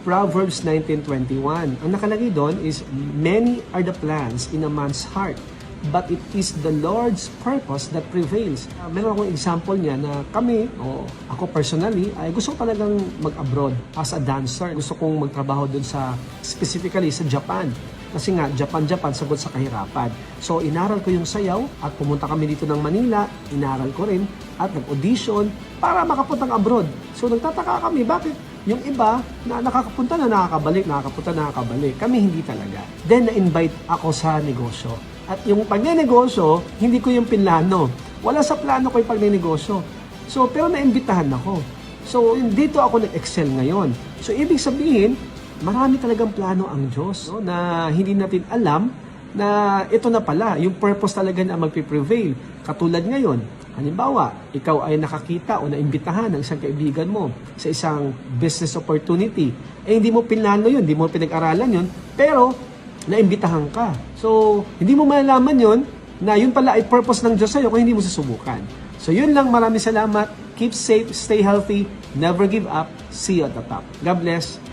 Proverbs 19.21. Ang nakalagay doon is, Many are the plans in a man's heart, but it is the Lord's purpose that prevails. Uh, meron akong example niya na kami, o ako personally, ay gusto ko talagang mag-abroad as a dancer. Gusto kong magtrabaho doon sa, specifically sa Japan. Kasi nga, Japan-Japan, sagot sa kahirapan. So, inaral ko yung sayaw at pumunta kami dito ng Manila, inaral ko rin at nag-audition para makapuntang abroad. So, nagtataka kami, bakit yung iba na nakakapunta na nakakabalik, nakakapunta nakakabalik. Kami hindi talaga. Then, na-invite ako sa negosyo. At yung pagnenegosyo, hindi ko yung pinlano. Wala sa plano ko yung pagnenegosyo. So, pero naimbitahan ako. So, dito ako nag-excel ngayon. So, ibig sabihin, marami talagang plano ang Diyos no, na hindi natin alam na ito na pala, yung purpose talaga na magpiprevail. Katulad ngayon, halimbawa, ikaw ay nakakita o naimbitahan ng isang kaibigan mo sa isang business opportunity. Eh, hindi mo pinlano yun, hindi mo pinag-aralan yun, pero naimbitahan ka. So, hindi mo malalaman yun na yun pala ay purpose ng Diyos sa'yo kung hindi mo susubukan. So, yun lang. Maraming salamat. Keep safe, stay healthy, never give up. See you at the top. God bless.